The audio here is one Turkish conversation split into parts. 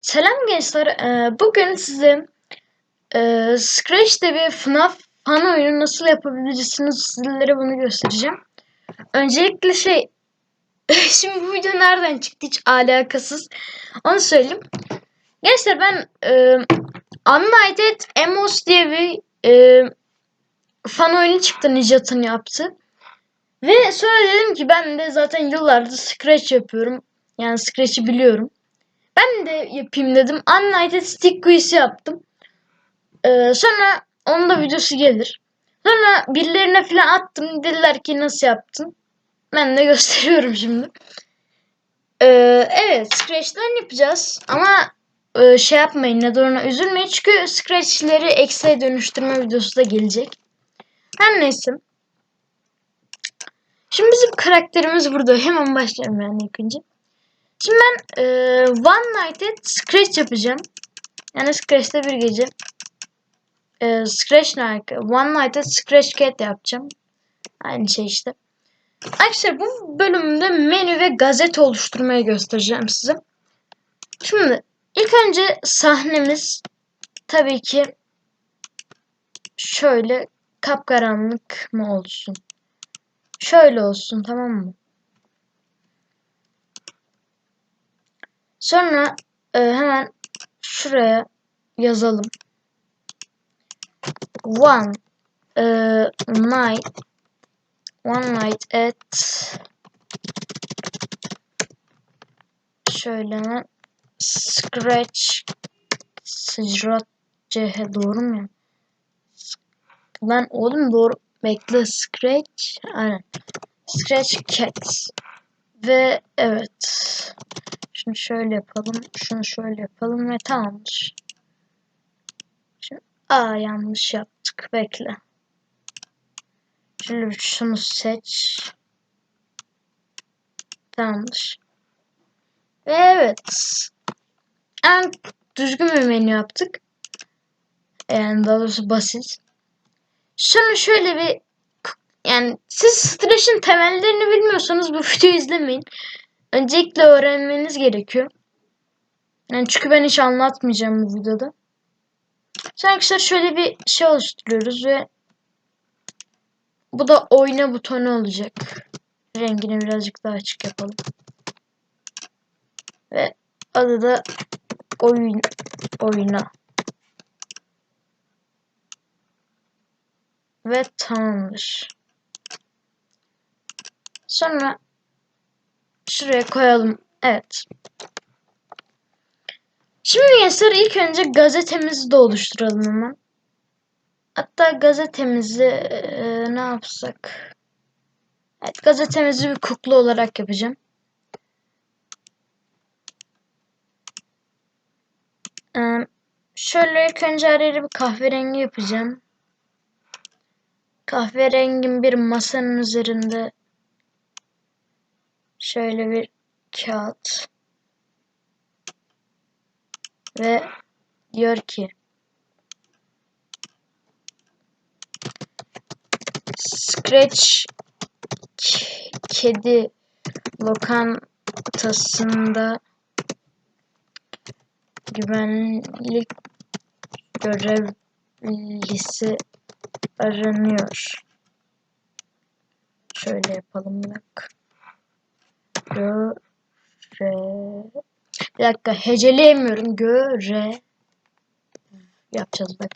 Selam gençler. Ee, bugün size e, Scratch'te bir FNAF fan oyunu nasıl yapabilirsiniz sizlere bunu göstereceğim. Öncelikle şey şimdi bu video nereden çıktı hiç alakasız. Onu söyleyeyim. Gençler ben e, Unlighted Emos diye bir e, fan oyunu çıktı Nicat'ın yaptı. Ve sonra dedim ki ben de zaten yıllardır Scratch yapıyorum. Yani Scratch'i biliyorum. Ben de yapayım dedim. Unlighted Stick Quiz'i yaptım. Ee, sonra onun da videosu gelir. Sonra birilerine falan attım. Dediler ki nasıl yaptın? Ben de gösteriyorum şimdi. Ee, evet Scratch'ten yapacağız. Ama e, şey yapmayın ne ona üzülmeyin. Çünkü Scratch'leri X'e dönüştürme videosu da gelecek. Her neyse. Şimdi bizim karakterimiz burada. Hemen başlayalım yani ilk önce. Şimdi ben e, One Night'e Scratch yapacağım. Yani Scratch'te bir gece. E, Scratch Night, One Night'e Scratch Cat yapacağım. Aynı şey işte. Arkadaşlar bu bölümde menü ve gazete oluşturmayı göstereceğim size. Şimdi ilk önce sahnemiz tabii ki şöyle kapkaranlık mı olsun? Şöyle olsun tamam mı? Sonra e, hemen şuraya yazalım. One e, night one night at şöyle hemen scratch scratch doğru mu ya? Lan oğlum doğru bekle scratch aynen scratch cats ve evet şunu şöyle yapalım. Şunu şöyle yapalım ve tamamdır. Şimdi, aa yanlış yaptık. Bekle. Şöyle şunu seç. Tamamdır. Ve evet. En düzgün bir menü yaptık. Yani daha doğrusu basit. Şunu şöyle bir yani siz stresin temellerini bilmiyorsanız bu videoyu izlemeyin. Öncelikle öğrenmeniz gerekiyor. Yani çünkü ben hiç anlatmayacağım bu videoda. Sonra arkadaşlar şöyle bir şey oluşturuyoruz ve bu da oyna butonu olacak. Rengini birazcık daha açık yapalım. Ve adı da oyun oyna. Ve tamamdır. Sonra Şuraya koyalım. Evet. Şimdi gençler ilk önce gazetemizi de oluşturalım hemen. Hatta gazetemizi e, ne yapsak? Evet gazetemizi bir kuklu olarak yapacağım. Ee, şöyle ilk önce her bir kahverengi yapacağım. Kahverengin bir masanın üzerinde şöyle bir kağıt ve diyor ki Scratch kedi lokantasında güvenlik görevlisi aranıyor. Şöyle yapalım bak. Göre. Bir dakika heceleyemiyorum. Göre. Yapacağız bak.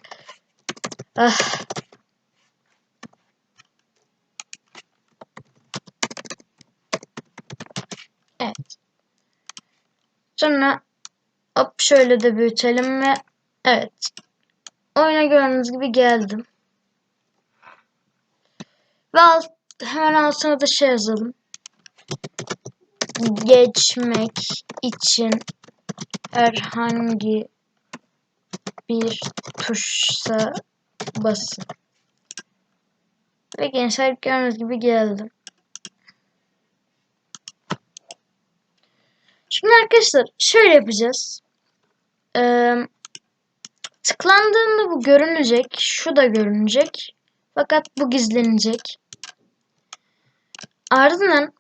Ah. Evet. Sonra hop şöyle de büyütelim ve evet. Oyuna gördüğünüz gibi geldim. Ve alt, hemen altına da şey yazalım geçmek için herhangi bir tuşa basın. Ve gençler gördüğünüz gibi geldim. Şimdi arkadaşlar şöyle yapacağız. Ee, tıklandığında bu görünecek. Şu da görünecek. Fakat bu gizlenecek. Ardından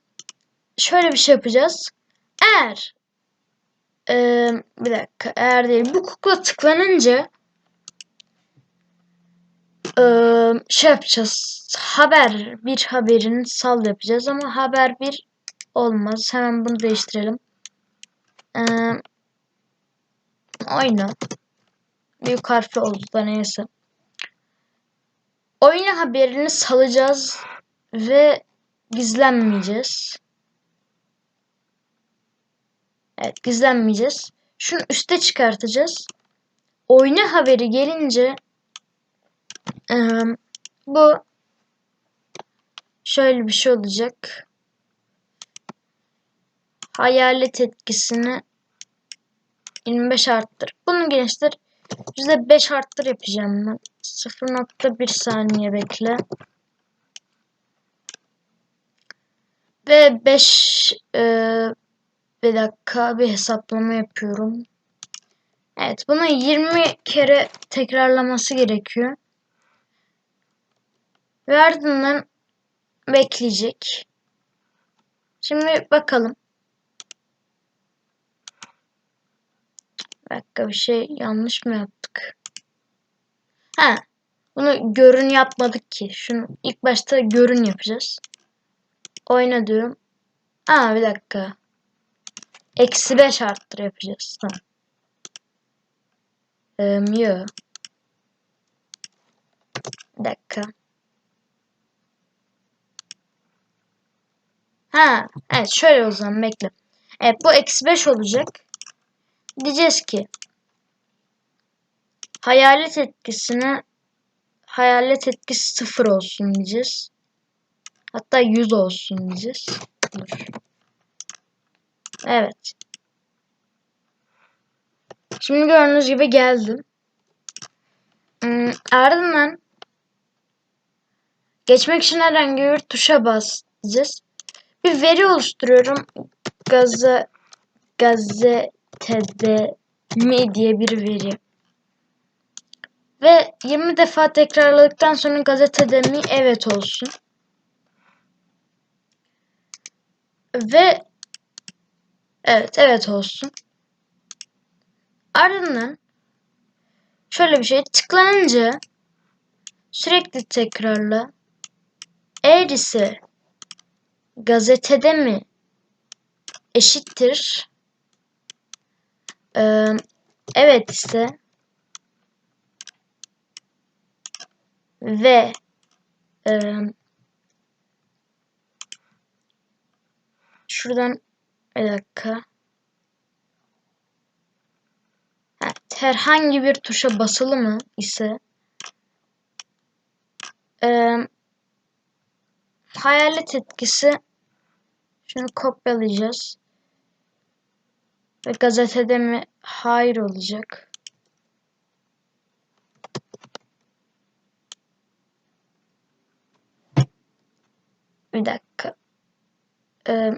şöyle bir şey yapacağız. Eğer Ee, bir dakika eğer değil bu kukla tıklanınca ee, şey yapacağız haber bir haberin sal yapacağız ama haber bir olmaz. Hemen bunu değiştirelim. Ee, oyna büyük harfli oldu da neyse. Oyna haberini salacağız ve gizlenmeyeceğiz Evet gizlenmeyeceğiz. Şunu üste çıkartacağız. Oyna haberi gelince e, bu şöyle bir şey olacak. Hayalet etkisini 25 arttır. Bunu gençler %5 arttır yapacağım ben. 0.1 saniye bekle. Ve 5 e, bir dakika bir hesaplama yapıyorum. Evet bunu 20 kere tekrarlaması gerekiyor. Ve ardından bekleyecek. Şimdi bakalım. Bir dakika bir şey yanlış mı yaptık? Ha, bunu görün yapmadık ki. Şunu ilk başta görün yapacağız. Oyna diyorum. Aa bir dakika. Eksi 5 arttır yapacağız. Tamam. Um, yo. Bir dakika. Ha, evet şöyle o zaman bekle. Evet bu eksi 5 olacak. Diyeceğiz ki hayalet etkisine hayalet etkisi 0 olsun diyeceğiz. Hatta 100 olsun diyeceğiz. Dur. Evet. Şimdi gördüğünüz gibi geldim. Hmm, ardından geçmek için herhangi bir tuşa basacağız. Bir veri oluşturuyorum. Gaza gazetede mi diye bir veri. Ve 20 defa tekrarladıktan sonra gazetede mi evet olsun. Ve Evet, evet olsun. Ardından şöyle bir şey tıklanınca sürekli tekrarla eğer ise gazetede mi eşittir ee, evet ise ve e, şuradan bir dakika. Evet, herhangi bir tuşa basılı mı ise e, hayalet etkisi şunu kopyalayacağız. Ve gazetede mi? Hayır olacak. Bir dakika. Ee,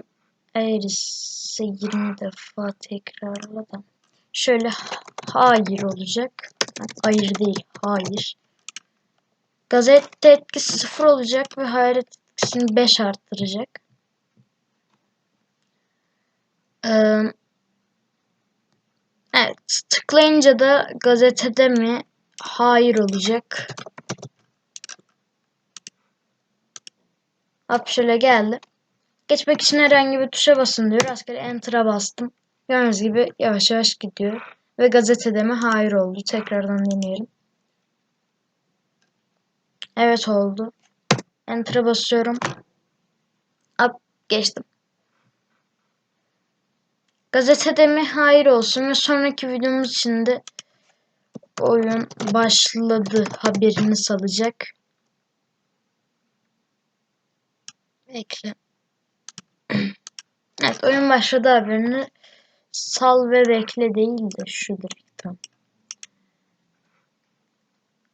eğer ise 20 defa tekrarla da. Şöyle hayır olacak. Hayır değil, hayır. Gazete etkisi 0 olacak ve hayret etkisini 5 arttıracak. Evet, tıklayınca da gazetede mi hayır olacak. Hop şöyle geldi. Geçmek için herhangi bir tuşa basın diyor. Rastgele Enter'a bastım. Gördüğünüz gibi yavaş yavaş gidiyor. Ve gazetede mi? Hayır oldu. Tekrardan deneyelim. Evet oldu. Enter'a basıyorum. Up geçtim. Gazetede mi? Hayır olsun. Ve sonraki videomuz için de oyun başladı haberini salacak. Bekle. Evet oyun başladı haberini sal ve bekle değil de şu direkten.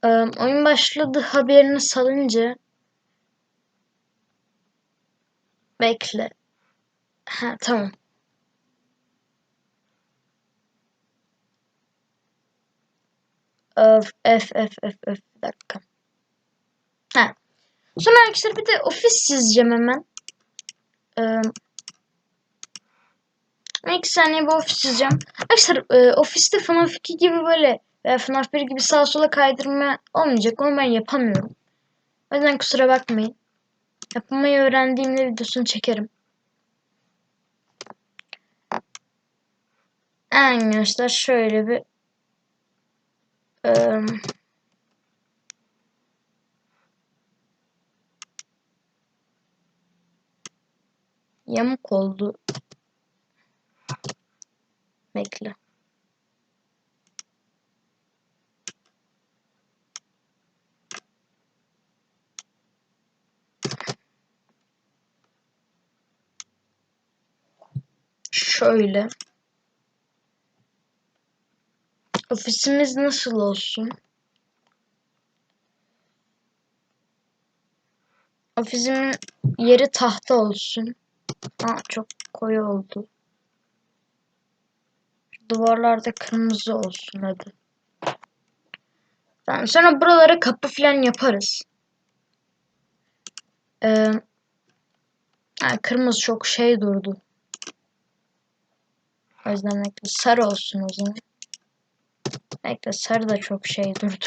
Ee, oyun başladı haberini salınca bekle. Ha tamam. Of, F, F, F, F, bir dakika. Ha. Sonra arkadaşlar bir de ofis çizeceğim hemen. Ee, iki saniye bir ofis çizeceğim. Arkadaşlar e, ofiste FNAF 2 gibi böyle veya FNAF 1 gibi sağa sola kaydırma olmayacak. Onu ben yapamıyorum. O yüzden kusura bakmayın. Yapmayı öğrendiğimde videosunu çekerim. Arkadaşlar şöyle bir ıı, yamuk oldu. Bekle. Şöyle. Ofisimiz nasıl olsun? Ofisimin yeri tahta olsun. Aa, çok koyu oldu. Duvarlarda kırmızı olsun hadi. Tamam, sonra buralara kapı falan yaparız. Ee, kırmızı çok şey durdu. O yüzden bekle sarı olsun o zaman. Bekle sarı da çok şey durdu.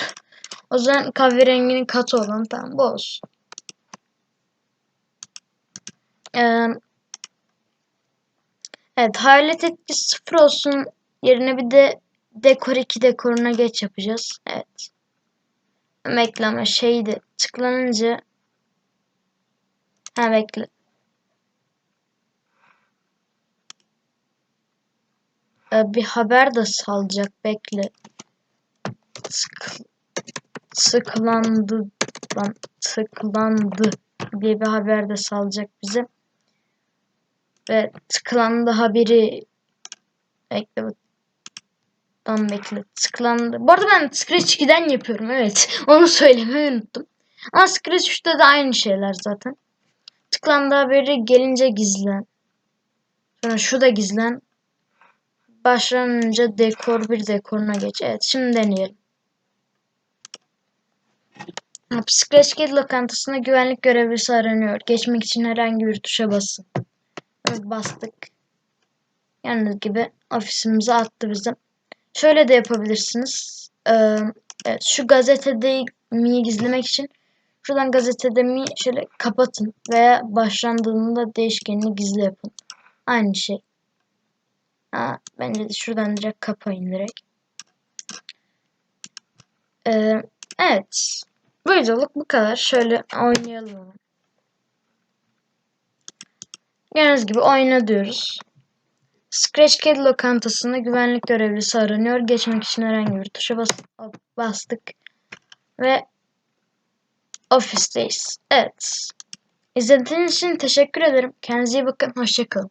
O zaman kahverenginin katı olan tamam bu olsun. Ee, evet hayalet etkisi sıfır olsun. Yerine bir de dekor 2 dekoruna geç yapacağız. Evet. Bekle ama şeydi tıklanınca ha bekle. Ee, bir haber de salacak bekle. Tık, tıklandı lan tıklandı diye bir haber de salacak bize. Ve tıklandı haberi bekle Tam bekle. Tıklandı. Bu arada ben Scratch 2'den yapıyorum. Evet. Onu söylemeyi unuttum. Ama Scratch 3'te de aynı şeyler zaten. Tıklandı haberi gelince gizlen. Sonra şu da gizlen. Başlanınca dekor bir dekoruna geç. Evet şimdi deneyelim. Scratch Kid lokantasında güvenlik görevlisi aranıyor. Geçmek için herhangi bir tuşa basın. Evet, bastık. Yalnız gibi ofisimize attı bizim. Şöyle de yapabilirsiniz. Ee, evet, şu gazetede mi gizlemek için şuradan gazetede mi şöyle kapatın veya başlandığında değişkenini gizli yapın. Aynı şey. Ha, bence de şuradan direkt kapayın direkt. Ee, evet. Bu videoluk bu kadar. Şöyle oynayalım. Gördüğünüz gibi oyna diyoruz. Scratch Kid lokantasında güvenlik görevlisi aranıyor. Geçmek için herhangi bir tuşa bas bastık. Ve ofisteyiz. Evet. İzlediğiniz için teşekkür ederim. Kendinize iyi bakın. Hoşçakalın.